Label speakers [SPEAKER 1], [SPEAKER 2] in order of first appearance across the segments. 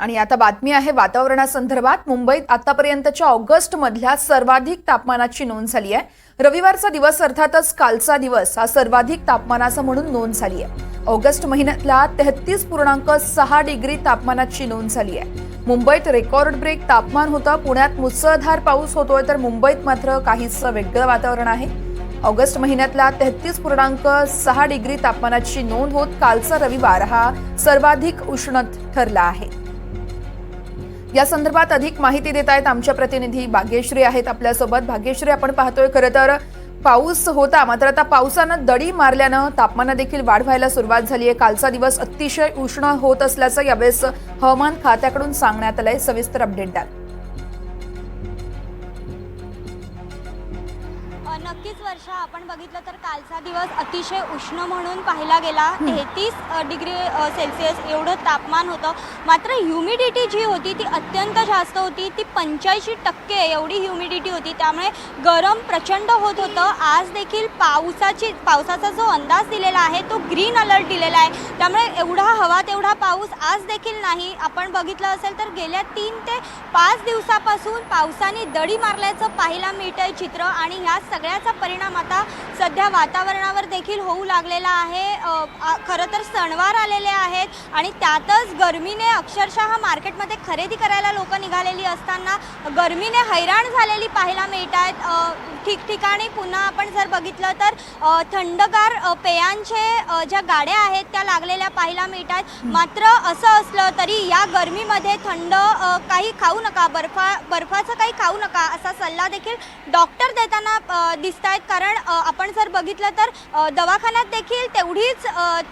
[SPEAKER 1] आणि आता बातमी आहे वातावरणासंदर्भात. मुंबईत आतापर्यंतच्या ऑगस्ट मधल्या सर्वाधिक तापमानाची नोंद झाली आहे. रविवारचा दिवस अर्थातच कालचा दिवस हा सर्वाधिक तापमानाचा म्हणून नोंद झाली आहे. ऑगस्ट महिन्यातला तेहतीस पूर्णांक सहा डिग्री तापमानाची नोंद झाली आहे. मुंबईत रेकॉर्ड ब्रेक तापमान होतं पुण्यात मुसळधार पाऊस होतोय तर मुंबईत मात्र काहीसं वेगळं वातावरण आहे. ऑगस्ट महिन्यातला तेहतीस पूर्णांक सहा डिग्री तापमानाची नोंद होत कालचा रविवार हा सर्वाधिक उष्ण ठरला आहे. या संदर्भात अधिक माहिती देत आहेत आमच्या प्रतिनिधी भाग्यश्री आहेत आपल्यासोबत. भाग्यश्री आपण पाहतोय खरं तर पाऊस होता मात्र आता पावसानं दडी मारल्यानं तापमानात देखील वाढ व्हायला सुरुवात झाली आहे. कालचा दिवस अतिशय उष्ण होत असल्याचं यावेळेस हवामान खात्याकडून सांगण्यात आलंय. सविस्तर अपडेट द्याल.
[SPEAKER 2] नक्कीच वर्षा आपण बघितलं तर कालचा दिवस अतिशय उष्ण म्हणून पाहिला गेला. तेहतीस डिग्री सेल्सिअस एवढं तापमान होतं. मात्र ह्युमिडिटी जी होती ती अत्यंत जास्त होती. ती पंच्याऐंशी टक्के एवढी ह्युमिडिटी होती. त्यामुळे गरम प्रचंड होत होतं. आज देखील पावसाची पावसाचा जो अंदाज दिलेला आहे तो ग्रीन अलर्ट दिलेला आहे. त्यामुळे एवढा हवा तेवढा पाऊस आज देखील नाही. आपण बघितलं असेल तर गेल्या तीन ते पाच दिवसापासून पावसाने दडी मारल्याचं पाहायला मिळत आहे चित्र. आणि ह्या सगळ्याचा परिणाम आता सध्या वातावरणावर देखील होऊ लागलेला आहे. खरं तर सणवार आलेले आहेत आणि त्यातच गरमीने अक्षरशः मार्केटमध्ये खरेदी करायला लोक निघालेली असताना गरमीने हैराण झालेली पाहायला मिळत आहेत ठिकठिकाणी पुन्हा आपण जर बघितलं तर थंडगार पेयांचे ज्या गाड्या आहेत त्या लागलेल्या पाहायला मिळतात. मात्र असं असलं तरी या गरमीमध्ये थंड काही खाऊ नका बर्फा बर्फाचं काही खाऊ नका असा सल्ला देखील डॉक्टर देताना दिसत आहेत कारण आपण जर बघितलं तर दवाखान्यात देखील तेवढीच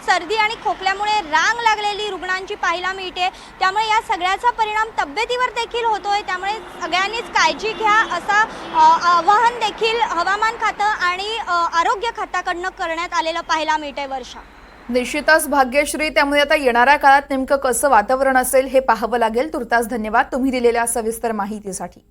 [SPEAKER 2] सर्दी आणि खोकल्यामुळे रांग लागलेली रुग्णांची पाहायला मिळते. त्यामुळे या सगळ्याचा परिणाम तब्येतीवर देखील होतोय. त्यामुळे सगळ्यांनीच काळजी घ्या असा आवाहन देखील हवामान खातं आणि आरोग्य खात्याकडनं करण्यात आलेलं पाहायला मिळतंय वर्षा.
[SPEAKER 1] निश्चितच भाग्यश्री त्यामुळे आता येणाऱ्या काळात नेमकं कसं वातावरण असेल हे पाहावं लागेल. तुर्तास धन्यवाद. तुम्ही दिलेल्या सविस्तर माहितीसाठी.